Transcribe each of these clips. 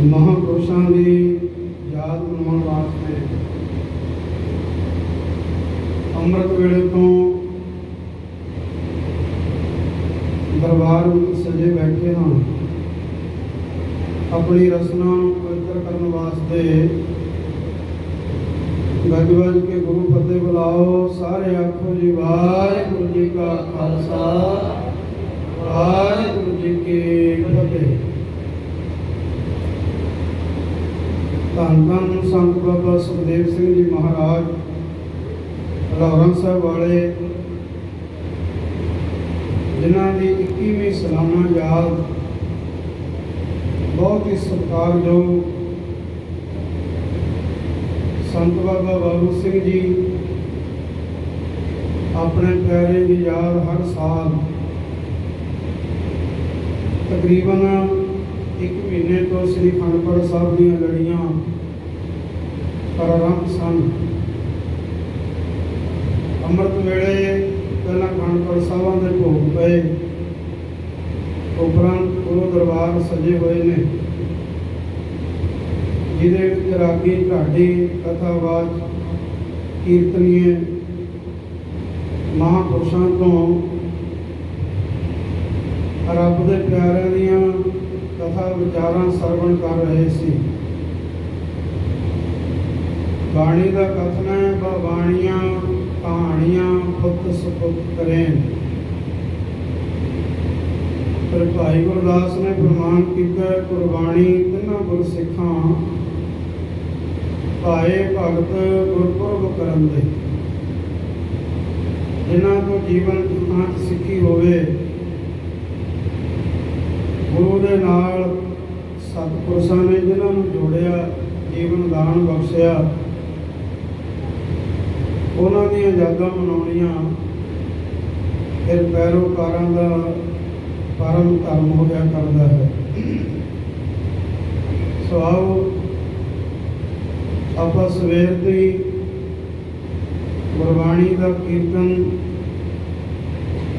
ਮਹਾਂਪੁਰਸ਼ਾਂ ਦੀ ਯਾਦ ਮਨਾਉਣ ਵਾਸਤੇ ਅੰਮ੍ਰਿਤ ਵੇਲੇ ਤੋਂ ਦਰਬਾਰ ਵਿੱਚ ਸਜੇ ਬੈਠੇ ਹਾਂ। ਆਪਣੀ ਰਸਨਾ ਨੂੰ ਪਵਿੱਤਰ ਕਰਨ ਵਾਸਤੇ ਗੱਜ ਵੱਜ ਕੇ ਗੁਰੂ ਫਤਿਹ ਬੁਲਾਓ। ਸਾਰੇ ਆਖੋ ਜੀ, ਵਾਹਿਗੁਰੂ ਜੀ ਕਾ ਖਾਲਸਾ, ਵਾਹਿਗੁਰੂ ਜੀ ਕੀ ਫਤਿਹ। ਧੰਨ ਧੰਨ ਸੰਤ ਬਾਬਾ ਸੁਖਦੇਵ ਸਿੰਘ ਜੀ ਮਹਾਰਾਜ, ਲਾਹੌਰਾਂ ਸਾਹਿਬ ਵਾਲੇ, ਜਿਨ੍ਹਾਂ ਦੀ 21ਵੀਂ ਸਾਲਾਨਾ ਯਾਦ ਬਹੁਤ ਹੀ ਸਤਿਕਾਰਯੋਗ ਸੰਤ ਬਾਬਾ ਬਾਬੂ ਸਿੰਘ ਜੀ ਆਪਣੇ ਪਿਆਰੇ ਦੀ ਯਾਦ ਹਰ ਸਾਲ ਤਕਰੀਬਨ ਇੱਕ ਮਹੀਨੇ ਤੋਂ ਸ੍ਰੀ ਖੰਡਪੁਰ ਸਾਹਿਬ ਦੀਆਂ ਲੜੀਆਂ ਪ੍ਰਾਰੰਭ ਸਨ। ਅੰਮ੍ਰਿਤ ਵੇਲੇ ਪਹਿਲਾਂ ਖੰਡਪੁਰ ਸਾਹਿਬਾਂ ਦੇ ਭੋਗ ਪਏ। ਉਪਰੰਤ ਗੁਰੂ ਦਰਬਾਰ ਸਜੇ ਹੋਏ ਨੇ। ਜਿਹਦੇ ਵਿੱਚ ਰਾਗੀ, ਢਾਡੀ, ਕਥਾਵਾਚ, ਕੀਰਤਨੀਏ, ਮਹਾਂਪੁਰਸ਼ਾਂ ਤੋਂ ਰੱਬ ਦੇ ਪਿਆਰਿਆਂ ਦੀਆਂ ਕਥਾ ਵਿਚਾਰਾਂ ਸਰਵਣ ਕਰ ਰਹੇ ਸੀ ਬਾਣੀ ਦਾ ਕਥਨ ਹੈ ਬਾਣੀਆਂ ਕਹਾਣੀਆਂ ਪੁੱਤ ਸੁਪੁੱਤ ਕਰੇ ਪਰ ਭਾਈ ਗੁਰਦਾਸ ਨੇ ਪ੍ਰਮਾਣ ਕੀਤਾ ਕੁਰਬਾਨੀ ਤਿੰਨਾਂ ਗੁਰਸਿੱਖਾਂ ਭਾਏ ਭਗਤ ਗੁਰਪੁਰਬ ਕਰਨ ਦੇ ਜਿਨ੍ਹਾਂ ਤੋਂ ਜੀਵਨ ਜੀਵਨ ਸਿੱਖੀ ਹੋਵੇ ਗੁਰੂ ਦੇ ਨਾਲ ਸਤਿਪੁਰਸ਼ਾਂ ਨੇ ਜਿਨ੍ਹਾਂ ਨੂੰ ਜੋੜਿਆ ਜੀਵਨ ਦਾਨ ਉਹਨਾਂ ਦੀਆਂ ਯਾਦਾਂ ਮਨਾਉਣੀਆਂ ਫਿਰ ਪੈਰੋਕਾਰਾਂ ਦਾ ਪਰਮ ਧਰਮ ਹੋ ਗਿਆ, ਕਰਦਾ ਹੈ। ਸੋ ਆਓ ਆਪਾਂ ਸਵੇਰ ਦੀ ਗੁਰਬਾਣੀ ਦਾ ਕੀਰਤਨ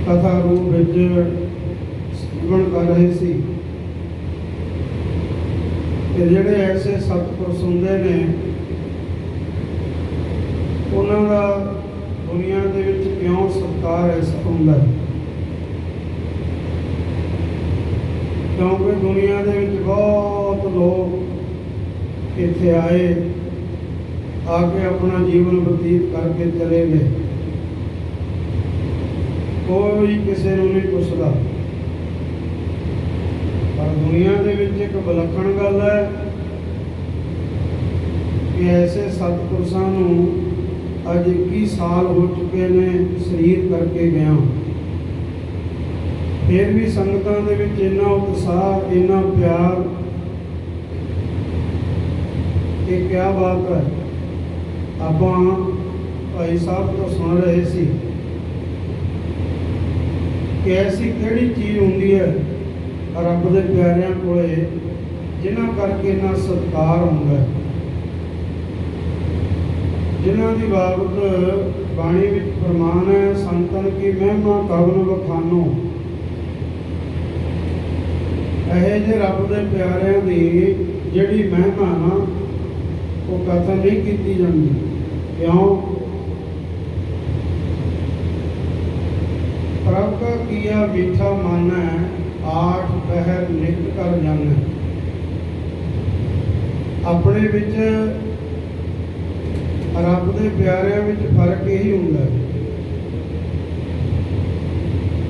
ਕਥਾ ਰੂਪ ਵਿੱਚ ਜੀਵਨ ਕਰ ਰਹੇ ਸੀ। ਤੇ ਜਿਹੜੇ ਐਸੇ ਸਤਿਪੁਰਸ਼ ਹੁੰਦੇ ਨੇ ਉਹਨਾਂ ਦਾ ਦੁਨੀਆ ਦੇ ਵਿੱਚ ਕਿਉਂ ਸਤਿਕਾਰ ਕਿਉਂਕਿ ਦੁਨੀਆ ਦੇ ਵਿੱਚ ਬਹੁਤ ਲੋਕ ਇੱਥੇ ਆਏ, ਆ ਕੇ ਆਪਣਾ ਜੀਵਨ ਬਤੀਤ ਕਰਕੇ ਚਲੇ ਗਏ। ਕੋਈ ਕਿਸੇ ਨੂੰ ਨਹੀਂ ਪੁੱਛਦਾ। ਪਰ ਦੁਨੀਆ ਦੇ ਵਿੱਚ ਇੱਕ ਵਿਲੱਖਣ ਗੱਲ ਹੈ ਕਿ ਐਸੇ ਸਤਿਪੁਰਸ਼ਾਂ ਨੂੰ ਅੱਜ 21 ਸਾਲ ਹੋ ਚੁੱਕੇ ਨੇ ਸਰੀਰ ਕਰਕੇ ਗਿਆ ਫਿਰ ਵੀ ਸੰਗਤਾਂ ਦੇ ਵਿੱਚ ਇੰਨਾ ਉਤਸ਼ਾਹ, ਇੰਨਾ ਪਿਆਰ ਇਹ ਕੀ ਬਾਤ ਹੈ। ਆਪਾਂ ਭਾਈ ਸਾਹਿਬ ਤੋਂ ਸੁਣ ਰਹੇ ਸੀ ਕਿ ਐਸੀ ਕਿਹੜੀ ਚੀਜ਼ ਹੁੰਦੀ ਹੈ ਰੱਬ ਦੇ ਪਿਆਰਿਆਂ ਕੋਲੇ ਜਿਨ੍ਹਾਂ ਕਰਕੇ ਨਾ ਸਤਿਕਾਰ ਹੁੰਦਾ ਹੈ। ਜਿਨ੍ਹਾਂ ਦੀ ਬਾਬਤ ਬਾਣੀ ਵਿੱਚ ਪ੍ਰਮਾਣ ਹੈ, ਸੰਤਨ ਕੀ ਮਹਿਮਾ ਕਵਨ ਬਖਾਨੋ ਇਹ ਜੇ ਰੱਬ ਦੇ ਪਿਆਰਿਆਂ ਦੀ ਜਿਹੜੀ ਮਹਿਮਾ ਨਾ, ਉਹ ਕਥਨ ਨਹੀਂ ਕੀਤੀ ਜਾਂਦੀ। ਕਿਉਂ? ਪ੍ਰਭ ਕਾ ਕੀਆ ਮੀਠਾ ਮਨ ਹੈ, ਆਠ ਪਹਿਰ ਨਿਕਟ ਕਰ ਜਾਂਦਾ ਆਪਣੇ ਵਿੱਚ ਰੱਬ ਦੇ ਪਿਆਰਿਆਂ ਵਿੱਚ ਫ਼ਰਕ ਇਹੀ ਹੁੰਦਾ ਹੈ।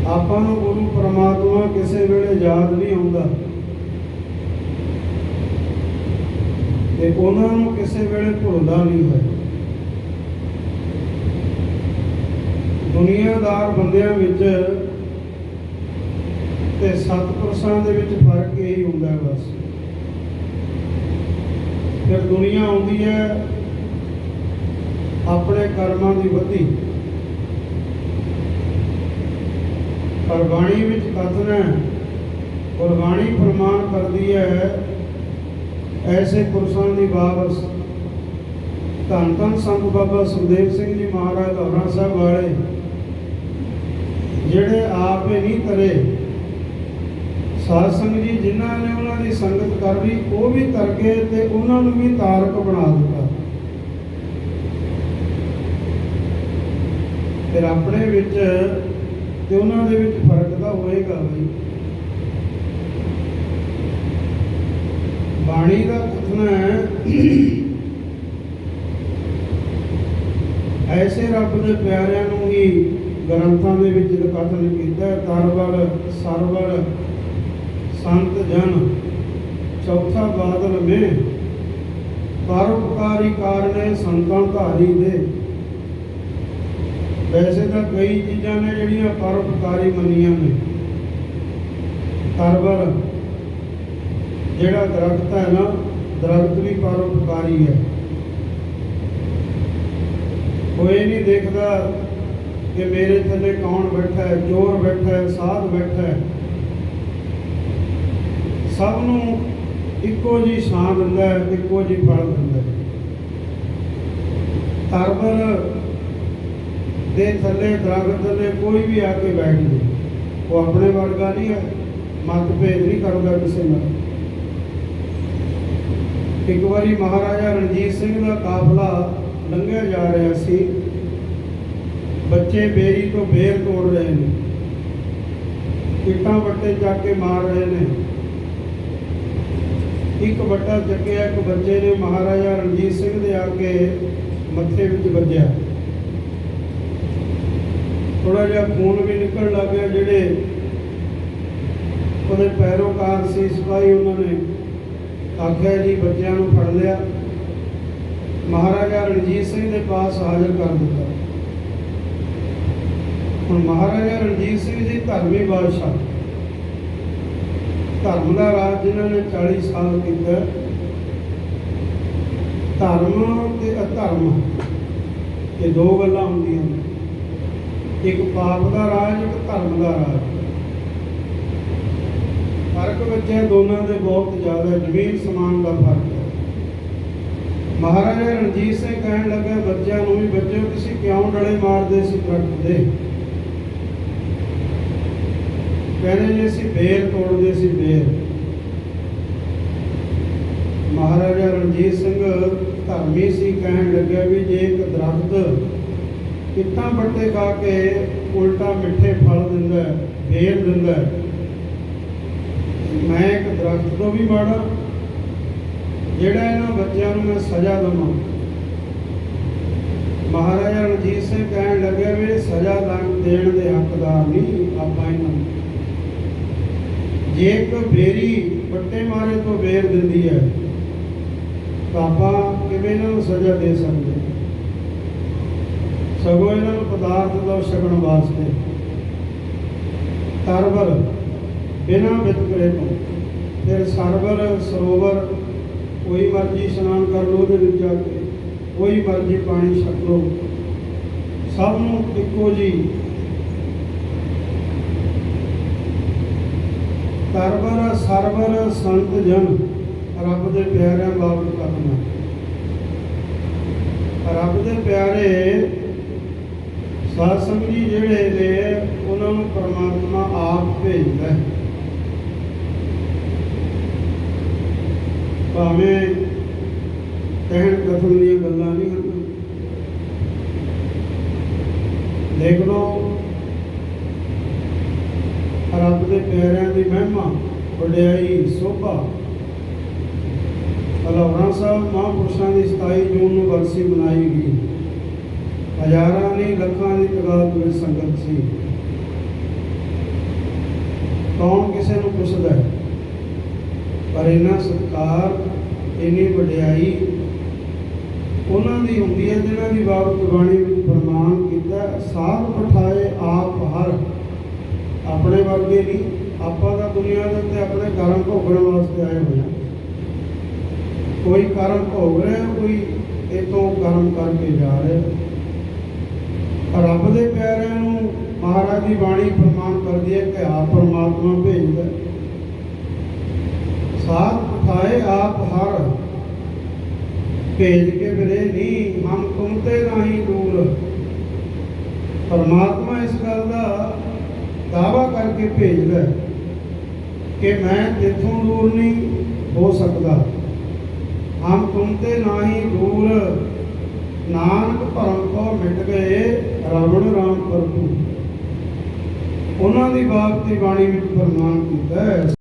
ਆਪਾਂ ਨੂੰ ਗੁਰੂ ਪਰਮਾਤਮਾ ਕਿਸੇ ਵੇਲੇ ਯਾਦ ਨਹੀਂ ਆਉਂਦਾ। ਤੇ ਉਹਨਾਂ ਨੂੰ ਕਿਸੇ ਵੇਲੇ ਭੁੱਲਦਾ ਨਹੀਂ ਹੈ। ਦੁਨੀਆਦਾਰ ਬੰਦਿਆਂ ਵਿੱਚ ਤੇ ਸਤਪੁਰਸ਼ਾਂ ਦੇ ਵਿੱਚ ਫ਼ਰਕ ਇਹੀ ਹੁੰਦਾ ਹੈ ਬਸ। ਫਿਰ ਦੁਨੀਆ ਆਉਂਦੀ ਹੈ ਆਪਣੇ ਕਰਮਾਂ ਦੀ ਵਧੀ ਗੁਰਬਾਣੀ ਵਿੱਚ ਕਥਨ ਹੈ। ਗੁਰਬਾਣੀ ਪ੍ਰਮਾਣ ਕਰਦੀ ਹੈ, ਐਸੇ ਪੁਰਸ਼ਾਂ ਦੀ ਵਾਪਸ ਧੰਨ ਧੰਨ ਸੰਤ ਬਾਬਾ ਸੁਖਦੇਵ ਸਿੰਘ ਜੀ ਮਹਾਰਾਜ ਲੋਹਰਾ ਸਾਹਿਬ ਵਾਲੇ, ਜਿਹੜੇ ਆਪੇ ਨਹੀਂ ਤਰੇ। ਸਾਧ ਸੰਗਤ ਜੀ, ਜਿਨ੍ਹਾਂ ਨੇ ਉਹਨਾਂ ਦੀ ਸੰਗਤ ਕਰ ਲਈ, ਉਹ ਵੀ ਤਰ ਗਏ ਤੇ ਉਹਨਾਂ ਨੂੰ ਵੀ ਤਾਰਕ ਬਣਾ ਦਿੱਤਾ। ਫਿਰ ਆਪਣੇ ਵਿੱਚ ਤੇ ਉਹਨਾਂ ਦੇ ਵਿੱਚ ਫ਼ਰਕ ਤਾਂ ਹੋਏਗਾ ਬਈ। ਬਾਣੀ ਦਾ ਕਥਨ ਹੈ ਐਸੇ ਰੱਬ ਦੇ ਪਿਆਰਿਆਂ ਨੂੰ ਹੀ ਗ੍ਰੰਥਾਂ ਦੇ ਵਿੱਚ ਕਥਨ ਕੀਤਾ ਹੈ, ਤਰਵਰ ਸੰਤ ਜਨ ਚੌਥਾ ਬਾਦਲ ਮੇ ਪਰਉਪਕਾਰੀ ਕਾਰਨੇ ਸੰਤਾਂ ਧਾਰੀ ਦੇ। ਵੈਸੇ ਤਾਂ ਕਈ ਚੀਜ਼ਾਂ ਨੇ ਜਿਹੜੀਆਂ ਪਰਉਪਕਾਰੀ ਮੰਨੀਆਂ ਨੇ। ਤਰਵਰ, ਜਿਹੜਾ ਦਰਖਤ ਹੈ ਨਾ, ਦਰਖਤ ਵੀ ਪਰਉਪਕਾਰੀ ਹੈ। ਕੋਈ ਨਹੀਂ ਦੇਖਦਾ ਕਿ ਮੇਰੇ ਥੱਲੇ ਕੌਣ ਬੈਠਾ ਹੈ, ਚੋਰ ਬੈਠਾ ਹੈ, ਸਾਧ ਬੈਠਾ ਹੈ। ਸਭ ਨੂੰ ਇੱਕੋ ਜੀ ਛਾਂ ਦਿੰਦਾ ਹੈ, ਇੱਕੋ ਜੀ ਫਲ ਦਿੰਦਾ ਹੈ। ਤਰਵਰ ਦੇ ਥੱਲੇ, ਦਰਖਤ ਥੱਲੇ ਕੋਈ ਵੀ ਆ ਕੇ ਬੈਠ ਜੇ, ਉਹ ਆਪਣੇ ਵਰਗਾ ਨਹੀਂ ਹੈ ਮਤਭੇਦ ਨਹੀਂ ਕਰਦਾ ਕਿਸੇ ਨਾਲ। ਇੱਕ ਵਾਰੀ ਮਹਾਰਾਜਾ ਰਣਜੀਤ ਸਿੰਘ ਦਾ ਕਾਫਲਾ ਲੰਘਿਆ ਜਾ ਰਿਹਾ ਸੀ। ਬੱਚੇ ਬੇਰੀ ਤੋਂ ਬੇਰ ਤੋੜ ਰਹੇ ਨੇ। ਕਿੱਟਾਂ ਵੱਟੇ ਚੱਕ ਕੇ ਮਾਰ ਰਹੇ ਨੇ। ਇੱਕ ਵੱਟਾ ਚੱਕਿਆ, ਇੱਕ ਬੱਚੇ ਨੇ ਮਹਾਰਾਜਾ ਰਣਜੀਤ ਸਿੰਘ ਦੇ ਆ ਕੇ ਮੱਥੇ ਵਿੱਚ ਵੱਜਿਆ। ਥੋੜਾ ਜਿਹਾ ਖੂਨ ਵੀ ਨਿਕਲਣ ਲੱਗ ਗਿਆ, ਜਿਹੜੇ ਉਹਦੇ ਪੈਰੋਕਾਰ ਸੀ, ਸਿਪਾਹੀ ਉਹਨਾਂ ਨੇ ਆਖਿਆ ਜੀ, ਬੱਚਿਆਂ ਨੂੰ ਫੜ ਲਿਆ। ਮਹਾਰਾਜਾ ਰਣਜੀਤ ਸਿੰਘ ਦੇ ਪਾਸ ਹਾਜ਼ਰ ਕਰ ਦਿੱਤਾ। ਹੁਣ ਮਹਾਰਾਜਾ ਰਣਜੀਤ ਸਿੰਘ ਜੀ ਧਰਮੀ ਬਾਦਸ਼ਾਹ। ਧਰਮ ਦਾ ਰਾਜ ਜਿਨ੍ਹਾਂ ਨੇ 40 ਸਾਲ ਕੀਤਾ, ਧਰਮ ਤੇ ਅਧਰਮ, ਇਹ ਦੋ ਗੱਲਾਂ ਹੁੰਦੀਆਂ ਨੇ। ਇੱਕ ਪਾਪ ਦਾ ਰਾਜ, ਇੱਕ ਧਰਮ ਦਾ ਰਾਜ। ਫ਼ਰਕ ਵਿੱਚ ਦੋਨਾਂ ਦੇ ਬਹੁਤ ਜ਼ਿਆਦਾ, ਜ਼ਮੀਨ ਸਮਾਨ ਦਾ ਫ਼ਰਕ ਹੈ। ਮਹਾਰਾਜਾ ਰਣਜੀਤ ਸਿੰਘ ਕਹਿਣ ਲੱਗਾ, ਬੱਚਿਆਂ ਨੂੰ ਵੀ ਬੱਚਿਓ, ਤੁਸੀਂ ਕਿਉਂ ਡਲੇ ਮਾਰਦੇ ਸੀ ਦਰਖਤ ਦੇ? ਕਹਿੰਦੇ ਜੀ, ਅਸੀਂ ਬੇਰ ਤੋੜਦੇ ਸੀ, ਬੇਰ। ਮਹਾਰਾਜਾ ਰਣਜੀਤ ਸਿੰਘ ਧਰਮੀ ਸੀ, ਕਹਿਣ ਲੱਗਿਆ ਵੀ ਜੇ ਇੱਕ ਦਰਖਤ ਇੱਟਾਂ ਬੱਟੇ ਖਾ ਕੇ ਉਲਟਾ ਮਿੱਠੇ ਫਲ ਦਿੰਦਾ ਫੇਰ ਦਿੰਦਾ ਮੈਂ ਇੱਕ ਦਰਖਤ ਤੋਂ ਵੀ ਮਾੜਾ, ਜਿਹੜਾ ਇਹਨਾਂ ਬੱਚਿਆਂ ਨੂੰ ਮੈਂ ਸਜ਼ਾ ਦਵਾਂ। ਮਹਾਰਾਜਾ ਰਣਜੀਤ ਸਿੰਘ ਕਹਿਣ ਲੱਗਿਆ ਵੀ ਸਜ਼ਾ ਦੇਣ ਦੇ ਹੱਕਦਾਰ ਨਹੀਂ, ਆਪਾਂ ਇਹਨਾਂ ਜੇ ਇੱਕ ਬੇਰੀ ਵੱਟੇ ਮਾਰੇ ਤੋਂ ਬੇਰ ਦਿੰਦੀ ਹੈ, ਤਾਂ ਆਪਾਂ ਕਿਵੇਂ ਇਹਨਾਂ ਨੂੰ ਸਜ਼ਾ ਦੇ ਸਕਦੇ ਸਗੋਂ ਇਹਨਾਂ ਨੂੰ ਪਦਾਰਥ ਦਾ ਛਕਣ ਵਾਸਤੇ ਤਰਵਰ ਬਿਨਾਂ ਵਿਤਕਰੇ ਤੋਂ ਫਿਰ ਸਰਵਰ, ਸਰੋਵਰ, ਕੋਈ ਮਰਜ਼ੀ ਇਸ਼ਨਾਨ ਕਰ ਲਓ ਉਹਦੇ ਵਿੱਚ ਜਾ ਕੇ, ਕੋਈ ਮਰਜ਼ੀ ਪਾਣੀ ਛਕ ਲਓ। ਸਭ ਨੂੰ ਇੱਕੋ ਜੀ। ਤਰਵਰ, ਸਰਵਰ, ਸੰਤ, ਜਨ, ਰੱਬ ਦੇ ਪਿਆਰਿਆਂ ਬਾਬਤ ਕਰਨਾ। ਰੱਬ ਦੇ ਪਿਆਰੇ ਸਾਧ ਸੰਗਤ ਜੀ ਜਿਹੜੇ ਨੇ ਉਹਨਾਂ ਨੂੰ ਪਰਮਾਤਮਾ ਆਪ ਭੇਜਦਾ ਹੈ। ਭਾਵੇਂ ਕਹਿਣ ਕਥਨ ਦੀਆਂ ਗੱਲਾਂ ਨਹੀਂ ਹਨ। ਦੇਖ ਲਓ, ਰੱਬ ਦੇ ਪਿਆਰਿਆਂ ਦੀ ਮਹਿਮਾ, ਵਡਿਆਈ, ਸੋਭਾ। ਅਲਵਰਾ ਸਾਹਿਬ ਮਹਾਂਪੁਰਸ਼ਾਂ ਦੀ 27 ਜੂਨ ਨੂੰ ਵਰਸੀ ਮਨਾਈ ਗਈ। ਹਜ਼ਾਰਾਂ ਨਹੀਂ ਲੱਖਾਂ ਦੀ ਤਾਦਾਦ ਵਿੱਚ ਸੰਗਤ ਸੀ। ਕੌਣ ਕਿਸੇ ਨੂੰ ਪੁੱਛਦਾ ਹੈ? ਪਰ ਇਹਨਾਂ ਸਤਕਾਰ ਇੰਨੀ ਵਡਿਆਈ ਉਹਨਾਂ ਦੀ ਹੁੰਦੀ ਹੈ ਜਿਨ੍ਹਾਂ ਦੀ ਬਾਬਤ ਬਾਣੀ ਵਿੱਚ ਫਰਮਾਨ ਕੀਤਾ ਹੈ, ਪਠਾਏ ਆਪ ਹਰ ਆਪਣੇ ਵਰਗੇ ਨਹੀਂ ਆਪਾਂ ਤਾਂ ਦੁਨੀਆ ਦੇ ਉੱਤੇ ਆਪਣੇ ਕਰਮ ਭੋਗਣ ਵਾਸਤੇ ਆਏ ਹੋਏ ਕੋਈ ਕਰਮ ਭੋਗ ਰਿਹਾ ਕੋਈ ਇਤੋਂ ਕਰਮ ਕਰਕੇ ਜਾ ਰਿਹਾ ਰੱਬ ਦੇ ਪਿਆਰਿਆਂ ਨੂੰ ਮਹਾਰਾਜ ਦੀ ਬਾਣੀ ਫਰਮਾਨ ਕਰਦੀ ਹੈ ਕਿ ਆਪ ਪਰਮਾਤਮਾ ਭੇਜਦਾ ਸਾਥ ਉਠਾਏ ਆਪ ਹਰ, ਭੇਜ ਕੇ ਫਿਰੇ ਨਹੀਂ ਹਮ ਤੁਮ ਤੇ ਨਹੀਂ ਦੂਰ। ਪਰਮਾਤਮਾ ਇਸ ਗੱਲ ਦਾ ਦਾਵਾ ਕਰਕੇ ਭੇਜਦਾ ਕਿ ਮੈਂ ਤੇਥੋਂ ਦੂਰ ਨਹੀਂ ਹੋ ਸਕਦਾ। ਹਮ ਤੁਮ ਤੇ ਨਾਹੀ ਦੂਰ, ਨਾਨਕ ਭਰਮ ਕੋ ਮਿਟ ਗਏ। ਰਾਵਣ ਰਾਮ ਪ੍ਰਭੂ ਉਹਨਾਂ ਦੀ ਬਾਤ ਦੀ ਬਾਣੀ ਵਿੱਚ ਫਰਮਾਨ ਕੀਤਾ ਹੈ।